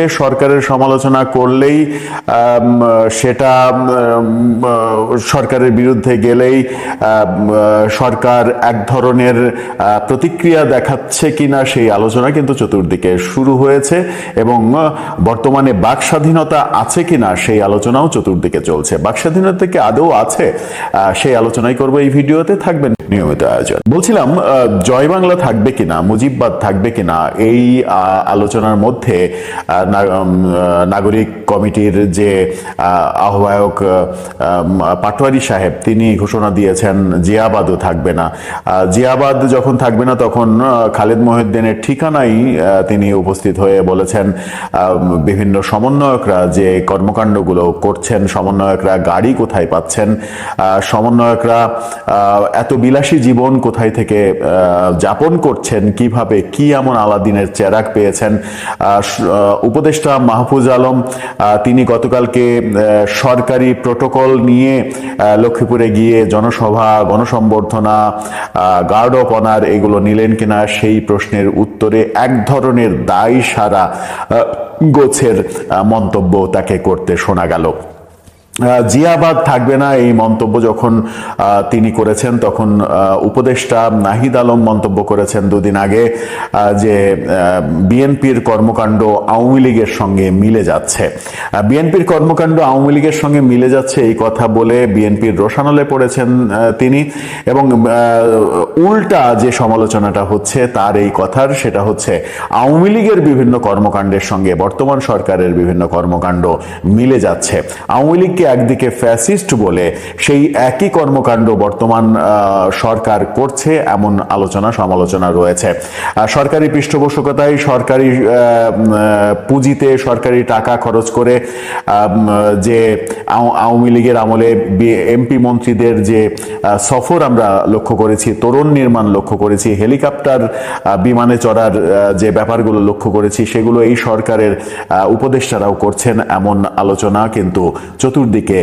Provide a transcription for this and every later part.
সরকারের সমালোচনা করলেই সেটা সরকারের বিরুদ্ধে গেলেই সরকার এক ধরনের প্রতিক্রিয়া দেখাচ্ছে কিনা সেই আলোচনা কিন্তু চতুর্দিকে শুরু হয়েছে এবং বর্তমানে বাক স্বাধীনতা আছে কিনা সেই আলোচনাও চতুর্দিকে চলছে। বাক স্বাধীনতা কি আদৌ আছে? সেই আলোচনাই করব এই ভিডিওতে। থাকবেন নিয়মিত আয়োজন। বলছিলাম জয় বাংলা থাকবে কিনা, মুজিববাদ থাকবে কিনা, এই আলোচনার মধ্যে নাগরিক কমিটির যে আহ্বায়ক আহ, পাটোয়ারি সাহেব তিনি ঘোষণা দিয়েছেন জিয়াবাদও থাকবে না। জিয়াবাদ যখন থাকবে না তখন খালেদ মহিউদ্দিনের ঠিকানাই তিনি উপস্থিত হয়ে বলেছেন বিভিন্ন সমন্বয়করা যে কর্মকাণ্ডগুলো করছেন সমন্বয়করা গাড়ি কোথায় পাচ্ছেন সমন্বয়করা এত বিলাসী জীবন কোথায় থেকে যাপন করছেন কীভাবে কি এমন আলাদিনের চেরাক পেয়েছেন উপদেষ্টা মাহফুজ আলম তিনি গতকালকে সরকারি প্রোটোকল নিয়ে লক্ষ্মীপুরে গিয়ে জনসভা গণসম্বর্ধনা গার্ড অফ অনার এগুলো নিলেন কিনা সেই প্রশ্নের উত্তরে এক ধরনের দায় সারা গোছের মন্তব্য তাকে করতে শোনা গেল। জিয়াবাদ থাকবে না এই মন্তব্য যখন তিনি করেছেন, তখন উপদেষ্টা নাহিদ আলম মন্তব্য করেছেন দুদিন আগে যে বিএনপির কর্মকাণ্ড আওয়ামী লীগের সঙ্গে মিলে যাচ্ছে। বিএনপির কর্মকাণ্ড আওয়ামী লীগের সঙ্গে মিলে যাচ্ছে এই কথা বলে বিএনপির রোশানলে পড়েছেন তিনি। এবং উল্টা যে সমালোচনাটা হচ্ছে তার এই কথার, সেটা হচ্ছে আওয়ামী লীগের বিভিন্ন কর্মকাণ্ডের সঙ্গে বর্তমান সরকারের বিভিন্ন কর্মকাণ্ড মিলে যাচ্ছে। আওয়ামী লীগকে একদিকে ফ্যাসিস্ট বলে সেই একই কর্মকাণ্ড বর্তমান সরকার করছে এমন আলোচনা, সমালোচনা রয়েছে। সরকারি পৃষ্ঠপোষকতায় সরকারি পুঁজিতে সরকারি টাকা খরচ করে যে আওয়ামী লীগের আমলে এমপি মন্ত্রীদের যে সফর আমরা লক্ষ্য করেছি, তরুণ নির্মাণ লক্ষ্য করেছি, হেলিকপ্টার বিমানে চড়ার যে ব্যাপারগুলো লক্ষ্য করেছি, সেগুলো এই সরকারের উপদেষ্টারাও করছেন এমন আলোচনা কিন্তু চতুর্দিকে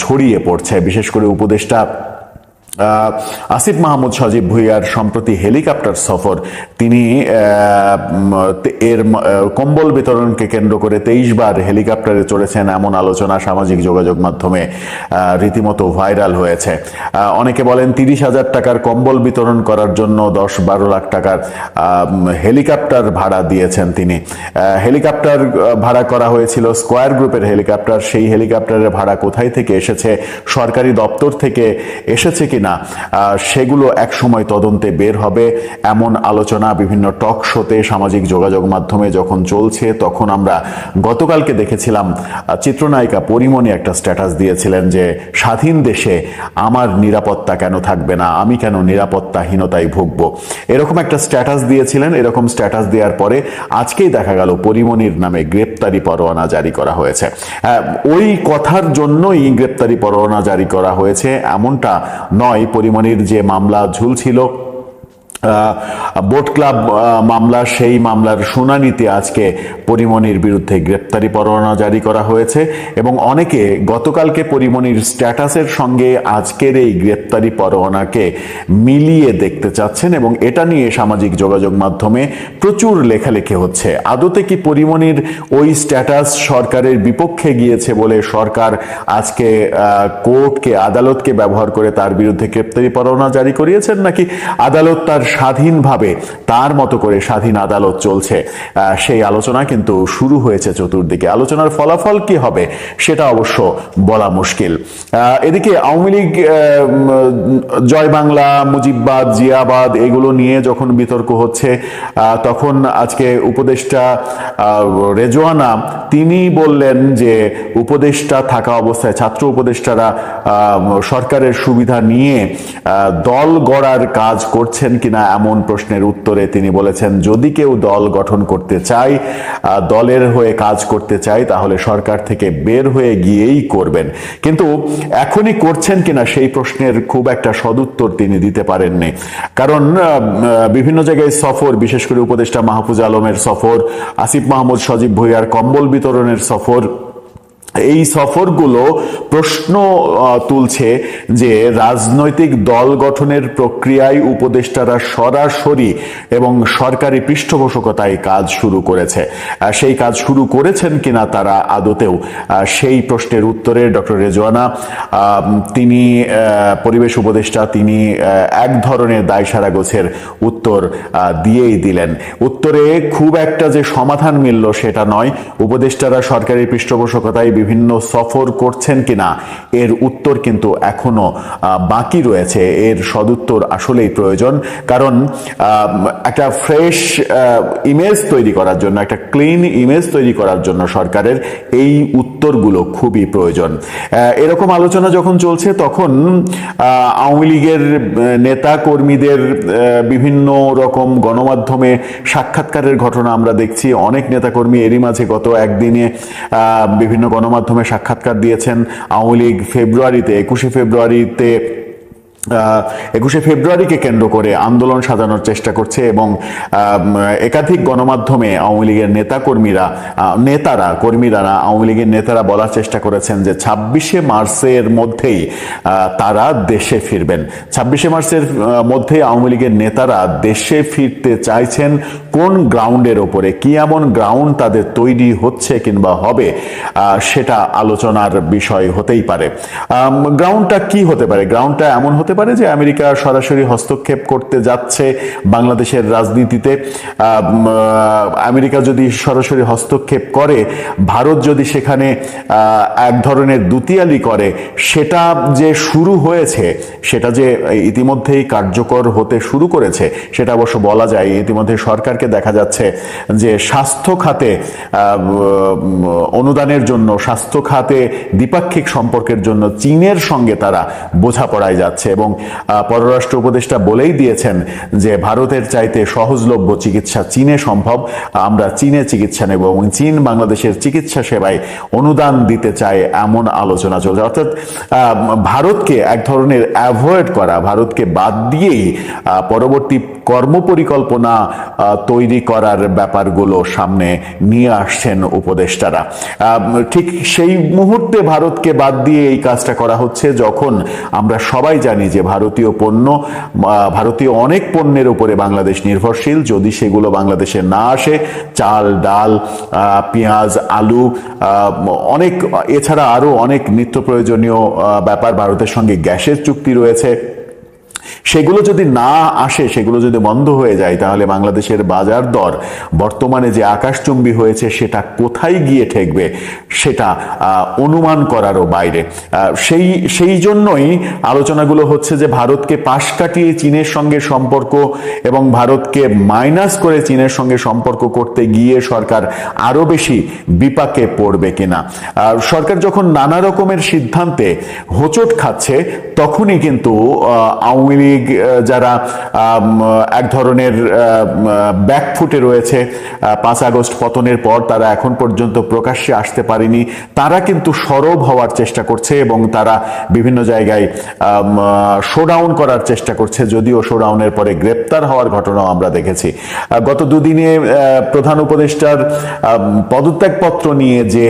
ছড়িয়ে পড়ছে। বিশেষ করে উপদেষ্টা আসিফ মাহমুদ সজীব ভুইয়ার সম্প্রতি হেলিকপ্টার সফর তিনি এর কম্বল বিতরণকে কেন্দ্র করে তেইশ বার হেলিকপ্টারে চড়েছেন এমন আলোচনা সামাজিক যোগাযোগ মাধ্যমে রীতিমতো ভাইরাল হয়েছে। অনেকে বলেন তিরিশ হাজার টাকার কম্বল বিতরণ করার জন্য দশ বারো লাখ টাকার হেলিকপ্টার ভাড়া দিয়েছেন তিনি। হেলিকপ্টার ভাড়া করা হয়েছিল স্কোয়ার গ্রুপের হেলিকপ্টার। সেই হেলিকপ্টারের ভাড়া কোথায় থেকে এসেছে, সরকারি দপ্তর থেকে এসেছে কিনা সেগুলো একসময় তদন্তে বের হবে, এমন আলোচনা বিভিন্ন টক শোতে সামাজিক যোগাযোগ মাধ্যমে যখন চলছে, তখন আমরা গতকালকে দেখেছিলাম চিত্রনায়িকা পরিমণি একটা স্ট্যাটাস দিয়েছিলেন যে, স্বাধীন দেশে আমার নিরাপত্তা কেন থাকবে না? আমি কেন নিরাপত্তাহীনতায় ভুগবো? এরকম একটা স্ট্যাটাস দিয়েছিলেন। এরকম স্ট্যাটাস দেওয়ার পরে আজকেই দেখা গেল পরিমণির নামে গ্রেপ্তারি পরোয়ানা জারি করা হয়েছে। ওই কথার জন্যই গ্রেপ্তারি পরোয়ানা জারি করা হয়েছে। এমনটা নয়, পরিমণির যে মামলা ঝুলছিল বোট ক্লাব মামলা সেই মামলার শুনানিতে আজকে পরিমণির বিরুদ্ধে গ্রেপ্তারি পরোয়ানা জারি করা হয়েছে এবং অনেকে গতকালকে পরিমণির স্ট্যাটাসের সঙ্গে আজকের এই গ্রেপ্তারি পরোয়ানাকে মিলিয়ে দেখতে চাচ্ছেন এবং এটা নিয়ে সামাজিক যোগাযোগ মাধ্যমে প্রচুর লেখালেখি হচ্ছে। আদতে কি পরিমণির ওই স্ট্যাটাস সরকারের বিপক্ষে গিয়েছে বলে সরকার আজকে কোর্টকে, আদালতকে ব্যবহার করে তার বিরুদ্ধে গ্রেপ্তারি পরোয়ানা জারি করিয়েছেন নাকি আদালত তার স্বাধীনভাবে তার মতো করে স্বাধীন আদালত চলছে। সেই আলোচনা কিন্তু শুরু হয়েছে চতুর্দিকে। আলোচনার ফলাফল কি হবে সেটা অবশ্য বলা মুশকিল। এদিকে আওয়ামী লীগ জয় বাংলা মুজিববাদ জিয়াবাদ এগুলো নিয়ে যখন বিতর্ক হচ্ছে তখন আজকে উপদেষ্টা আহ, রেজওয়ানা তিনি বললেন যে উপদেষ্টা থাকা অবস্থায় ছাত্র উপদেষ্টারা সরকারের সুবিধা নিয়ে দল গড়ার কাজ করছেন কিনা এমন প্রশ্নের উত্তরে তিনি বলেছেন, যদি কেউ দল গঠন করতে চায় দলের হয়ে কাজ করতে চায়, তাহলে সরকার থেকে বের হয়ে গিয়েই করবেন। কিন্তু এখনই করছেন কিনা সেই প্রশ্নের খুব একটা সদুত্তর তিনি দিতে পারেননি। কারণ বিভিন্ন জায়গায় সফর, বিশেষ করে উপদেষ্টা মাহফুজ আলমের সফর, আসিফ মাহমুদ, সজীব ভুইয়ার কম্বল বিতরণের সফর এই সফরগুলো প্রশ্ন তুলছে যে রাজনৈতিক দল গঠনের প্রক্রিয়ায় উপদেষ্টারা সরাসরি এবং সরকারি পৃষ্ঠপোষকতায় কাজ শুরু করেছে। সেই কাজ শুরু করেছেন কিনা তারা আদতেও সেই প্রশ্নের উত্তরে ডক্টর রেজওয়ানা তিনি পরিবেশ উপদেষ্টা, তিনি এক ধরনের দায়সারা গোছের উত্তর দিয়েই দিলেন। উত্তরে খুব একটা যে সমাধান মিলল সেটা নয়। উপদেষ্টারা সরকারি পৃষ্ঠপোষকতায় বিভিন্ন সফর করছেন কিনা, এর উত্তর কিন্তু এখনও বাকি রয়েছে। এর সদুত্তর আসলেই প্রয়োজন। কারণ একটা ফ্রেশ ইমেজ তৈরি করার জন্য, একটা ক্লিন ইমেজ তৈরি করার জন্য সরকারের এই উত্তরগুলো খুবই প্রয়োজন। এরকম আলোচনা যখন চলছে, তখন আওয়ামী লীগের নেতা কর্মীদের বিভিন্ন রকম গণমাধ্যমে সাক্ষাৎকারের ঘটনা আমরা দেখছি। অনেক নেতাকর্মী এরই মাঝে গত একদিনে বিভিন্ন গণমাধ্যমে সাক্ষাৎকার দিয়েছেন আওয়ামী লীগ ফেব্রুয়ারিতে একুশে ফেব্রুয়ারিতে একুশে ফেব্রুয়ারিকে কেন্দ্র করে আন্দোলন সাজানোর চেষ্টা করছে এবং একাধিক গণমাধ্যমে আওয়ামী লীগের নেতা কর্মীরা নেতারা কর্মীরা আওয়ামী লীগের নেতারা বলার চেষ্টা করেছেন যে ছাব্বিশে মার্চের মধ্যেই তারা দেশে ফিরবেন। ছাব্বিশে মার্চের আহ, মধ্যেই আওয়ামী লীগের নেতারা দেশে ফিরতে চাইছেন কোন গ্রাউন্ডের ওপরে? কি এমন গ্রাউন্ড তাদের তৈরি হচ্ছে কিংবা হবে? সেটা আলোচনার বিষয় হতেই পারে। গ্রাউন্ডটা কি হতে পারে? গ্রাউন্ডটা এমন হতে পারে যে আমেরিকা সরাসরি হস্তক্ষেপ করতে যাচ্ছে বাংলাদেশের রাজনীতিতে। আমেরিকা যদি সরাসরি হস্তক্ষেপ করে, ভারত যদি সেখানে এক ধরনের দুতিয়ালি করে, সেটা যে শুরু হয়েছে, সেটা যে ইতিমধ্যেই কার্যকর হতে শুরু করেছে, সেটা অবশ্য বলা যায়। ইতিমধ্যে সরকারকে দেখা যাচ্ছে যে স্বাস্থ্য খাতে অনুদানের জন্য, স্বাস্থ্য খাতে দ্বিপাক্ষিক সম্পর্কের জন্য চীনের সঙ্গে তারা বোঝাপড়ায় যাচ্ছে। এবং পররাষ্ট্র উপদেষ্টা বলেই দিয়েছেন যে ভারতের চাইতে সহজলভ্য চিকিৎসা চীনে সম্ভব। আমরা চীনে চিকিৎসা নেব এবং চীন বাংলাদেশের চিকিৎসা সেবায় অনুদান দিতে চায় এমন আলোচনা চলছে। অর্থাৎ ভারতকে এক ধরনের অ্যাভয়েড করা, ভারতকে বাদ দিয়েই পরবর্তী কর্মপরিকল্পনা তৈরি করার ব্যাপারগুলো সামনে নিয়ে আসছেন উপদেষ্টারা। ঠিক সেই মুহূর্তে ভারতকে বাদ দিয়ে এই কাজটা করা হচ্ছে যখন আমরা সবাই জানি যে ভারতীয় পণ্য ভারতীয় অনেক পণ্যের উপরে বাংলাদেশ নির্ভরশীল। যদি সেগুলো বাংলাদেশে না আসে, চাল, ডাল পেঁয়াজ, আলু অনেক, এছাড়া আরও অনেক নিত্য প্রয়োজনীয় ব্যাপার ভারতের সঙ্গে গ্যাসের চুক্তি রয়েছে। সেগুলো যদি না আসে, সেগুলো যদি বন্ধ হয়ে যায়, তাহলে বাংলাদেশের বাজার দর বর্তমানে যে আকাশচুম্বী হয়েছে, সেটা কোথায় গিয়ে ঠেকবে, সেটা অনুমান করারও বাইরে। সেই সেই জন্যই আলোচনাগুলো হচ্ছে যে ভারতকে পাশ কাটিয়ে চীনের সঙ্গে সম্পর্ক এবং ভারতকে মাইনাস করে চীনের সঙ্গে সম্পর্ক করতে গিয়ে সরকার আরও বেশি বিপাকে পড়বে কিনা। সরকার যখন নানা রকমের সিদ্ধান্তে হোঁচট খাচ্ছে, তখনই কিন্তু আওয়ামী লীগ যারা এক ধরনের ব্যাকফুটে রয়েছে পাঁচ আগস্ট পতনের পর তারা এখন পর্যন্ত প্রকাশ্যে আসতে পারেনি। তারা কিন্তু সরব হওয়ার চেষ্টা করছে এবং তারা বিভিন্ন জায়গায় শোডাউন করার চেষ্টা করছে, যদিও শোডাউনের পরে গ্রেপ্তার হওয়ার ঘটনাও আমরা দেখেছি। গত দুদিনে প্রধান উপদেষ্টার পদত্যাগপত্র নিয়ে যে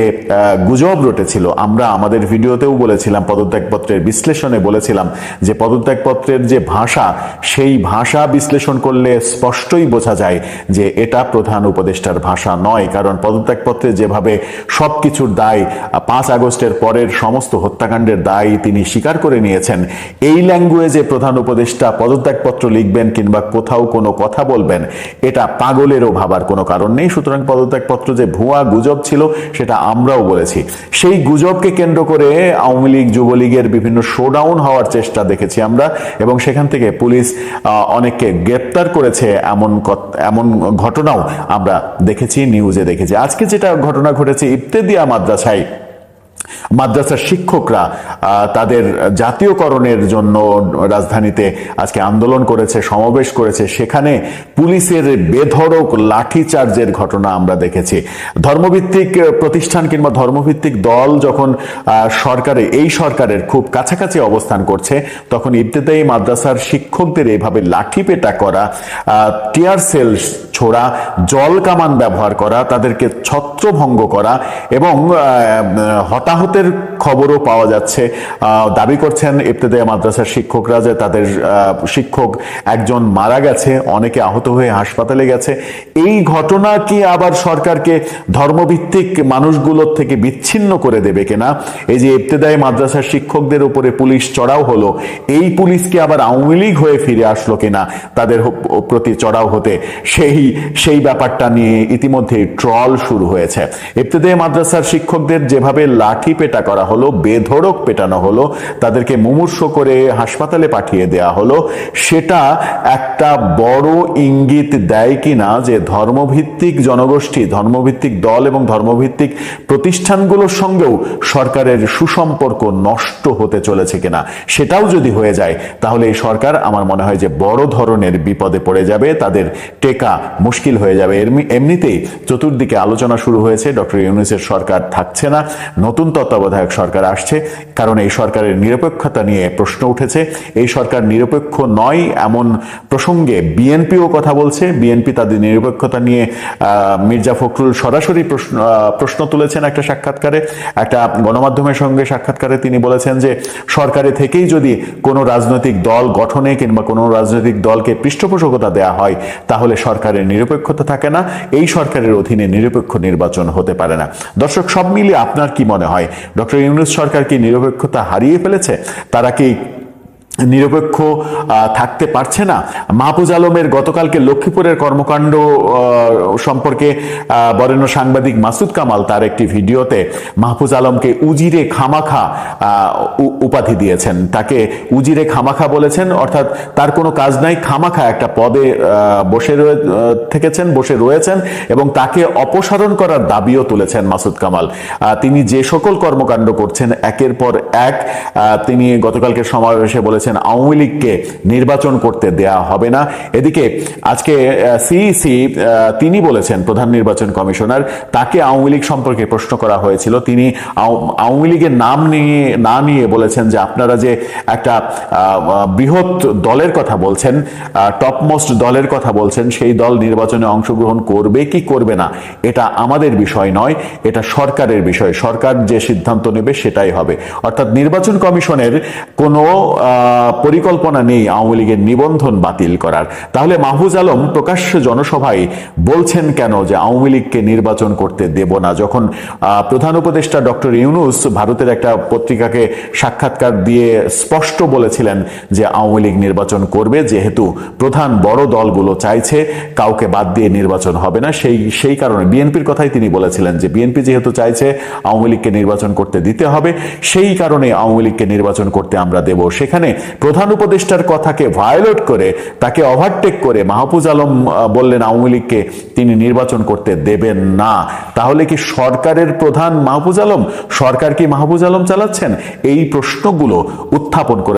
গুজব রটেছিল, আমরা আমাদের ভিডিওতেও বলেছিলাম, পদত্যাগপত্রের বিশ্লেষণে বলেছিলাম যে, পদত্যাগপত্রের যে ভাষা, সেই ভাষা বিশ্লেষণ করলে স্পষ্টই বোঝা যায় যে এটা প্রধান উপদেষ্টার ভাষা নয়। কারণ পদত্যাগপত্রে যেভাবে সবকিছুর দায়, পাঁচ আগস্টের পরের সমস্ত হত্যাকাণ্ডের দায় তিনি স্বীকার করে নিয়েছেন, এই ল্যাঙ্গুয়েজে প্রধান উপদেষ্টা পদত্যাগপত্র লিখবেন কিংবা কোথাও কোনো কথা বলবেন, এটা পাগলেরও ভাবার কোনো কারণ নেই। সুতরাং পদত্যাগপত্র যে ভুয়া গুজব ছিল, সেটা আমরাও বলেছি। সেই গুজবকে কেন্দ্র করে আওয়ামী লীগ, যুবলীগের বিভিন্ন শোডাউন হওয়ার চেষ্টা দেখেছি আমরা এবং সেখান থেকে পুলিশ অনেককে গ্রেপ্তার করেছে এমন এমন ঘটনাও আমরা দেখেছি, নিউজে দেখেছি। আজকে যেটা ঘটনা ঘটেছে, ইফতেদিয়া মাদ্রাসায় মাদ্রাসার শিক্ষকরা তাদের জাতীয়করণের জন্য রাজধানীতে আজকে আন্দোলন করেছে সমাবেশ করেছে। সেখানে পুলিশের বেধড়ক লাঠিচার্জের ঘটনা আমরা দেখেছি। ধর্মভিত্তিক প্রতিষ্ঠান কিংবা ধর্মভিত্তিক দল যখন সরকারে এই সরকারের খুব কাছাকাছি অবস্থান করছে তখন ইবতেদায়ী মাদ্রাসার শিক্ষকদের এইভাবে লাঠি পেটা করা টিয়ার সেল ছোড়া জল কামান ব্যবহার করা তাদেরকে ছত্রভঙ্গ করা এবং আহ, হতাহতের খবরও পাওয়া যাচ্ছে। দাবি করছেন ইবতেদায়ী মাদ্রাসার শিক্ষকরা যে তাদের শিক্ষক একজন মারা গেছে, অনেকে আহত হয়ে হাসপাতালে গেছে। এই ঘটনা কি আবার সরকারকে ধর্মভিত্তিক মানুষগুলোর থেকে বিচ্ছিন্ন করে দেবে কিনা? এই যে ইবতেদায়ী মাদ্রাসার শিক্ষকদের উপরে পুলিশ চড়াও হলো, এই পুলিশ কি আবার আওয়ামী লীগ হয়ে ফিরে আসলো কিনা? তাদের প্রতি চড়াও হতে সেই সেই ব্যাপারটা নিয়ে ইতিমধ্যে ট্রল শুরু হয়েছে। ইবতেদায়ী মাদ্রাসার শিক্ষকদের যেভাবে লাঠি পেটা করা হলো, বেধড়ক পেটানো হলো, তাদেরকে মুমূর্ষ করে হাসপাতালে পাঠিয়ে দেয়া হলো। সেটা একটা বড় ইঙ্গিত দেয় কিনা যে ধর্মভিত্তিক জনগোষ্ঠী, ধর্মভিত্তিক দল এবং ধর্মভিত্তিক প্রতিষ্ঠানগুলোর সঙ্গেও সরকারের সুসম্পর্ক নষ্ট হতে চলেছে কিনা, সেটাও যদি হয়ে যায়, তাহলে এই সরকার আমার মনে হয় যে বড় ধরনের বিপদে পড়ে যাবে, তাদের টেকা মুশকিল হয়ে যাবে। এমনিতেই চতুর্দিকে আলোচনা শুরু হয়েছে, ডক্টর ইউনুসের সরকার থাকছে না, নতুন তত্ত্বাবধায়ক সরকার আসছে। কারণ এই সরকারের নিরপেক্ষতা নিয়ে প্রশ্ন উঠেছে। এই সরকার নিরপেক্ষ নয়, এমন প্রসঙ্গে বিএনপিও কথা বলছে। বিএনপি তাদের নিরপেক্ষতা নিয়ে মির্জা ফখরুল সরাসরি প্রশ্ন প্রশ্ন তুলেছেন একটা সাক্ষাৎকারে। একটা গণমাধ্যমের সঙ্গে সাক্ষাৎকারে তিনি বলেছেন যে, সরকারে থেকেই যদি কোনো রাজনৈতিক দল গঠনে কিংবা কোনো রাজনৈতিক দলকে পৃষ্ঠপোষকতা দেয়া হয়, তাহলে সরকারের নিরপেক্ষতা থাকে না। এই সরকারের অধীনে নিরপেক্ষ নির্বাচন হতে পারে না। দর্শক, সব মিলিয়ে আপনার কি মনে হয়? ডক্টর ইউনুস সরকার কি নিরপেক্ষতা হারিয়ে ফেলেছে তারা কি নিরপেক্ষ থাকতে পারছে না। মাহফুজ আলমের গতকালকে লক্ষ্মীপুরের কর্মকাণ্ড সম্পর্কে বরেণ্য সাংবাদিক মাসুদ কামাল তার একটি ভিডিওতে মাহফুজ আলমকে উজিরে খামাখা উপাধি দিয়েছেন। তাকে উজিরে খামাখা বলেছেন, অর্থাৎ তার কোনো কাজ নাই, খামাখা একটা পদে বসে রয়ে থেকেছেন, বসে রয়েছেন এবং তাকে অপসারণ করার দাবিও তুলেছেন মাসুদ কামাল। তিনি যে সকল কর্মকাণ্ড করছেন, একের পর এক তিনি গতকালকে সমাবেশে বলেছেন আওয়ামী লীগকে নির্বাচন করতে দেয়া হবে না। এদিকে আজকে সিইসি তিনি বলেছেন, প্রধান নির্বাচন কমিশনার, তাকে আওয়ামী লীগ সম্পর্কে প্রশ্ন করা হয়েছিল। তিনি আও- আওয়ামী লীগের নাম নিয়ে, না নিয়ে বলেছেন যে আপনারা যে একটা বৃহৎ দলের কথা বলছেন টপমোস্ট দলের কথা বলছেন, সেই দল নির্বাচনে অংশগ্রহণ করবে কি করবে না, এটা আমাদের বিষয় নয়, এটা সরকারের বিষয়। সরকার যে সিদ্ধান্ত নেবে সেটাই হবে। অর্থাৎ নির্বাচন কমিশনের কোনো পরিকল্পনা নেই আওয়ামী লীগের নিবন্ধন বাতিল করার। তাহলে মাহফুজ আলম প্রকাশ্য জনসভায় বলছেন কেন যে আওয়ামী লীগকে নির্বাচন করতে দেব না? যখন প্রধান উপদেষ্টা ডক্টর ইউনুস ভারতের একটা পত্রিকাকে সাক্ষাৎকার দিয়ে স্পষ্ট বলেছিলেন যে আওয়ামী লীগ নির্বাচন করবে, যেহেতু প্রধান বড় দলগুলো চাইছে, কাউকে বাদ দিয়ে নির্বাচন হবে না। সেই সেই কারণে বিএনপির কথাই তিনি বলেছিলেন যে বিএনপি যেহেতু চাইছে আওয়ামী লীগকে নির্বাচন করতে দিতে হবে, সেই কারণে আওয়ামী লীগকে নির্বাচন করতে আমরা দেব। সেখানে প্রধান উপদেষ্টার কথাকে ভায়োলেট করে, তাকে ওভারটেক করে মাহফুজ আলম বললেন আওয়ামী লীগকে তিনি নির্বাচন করতে দেবেন না। তাহলে কি সরকারের প্রধান মাহফুজ আলম, সরকার কি মাহফুজ আলম চালাচ্ছেন? এই প্রশ্নগুলো উত্থাপন করে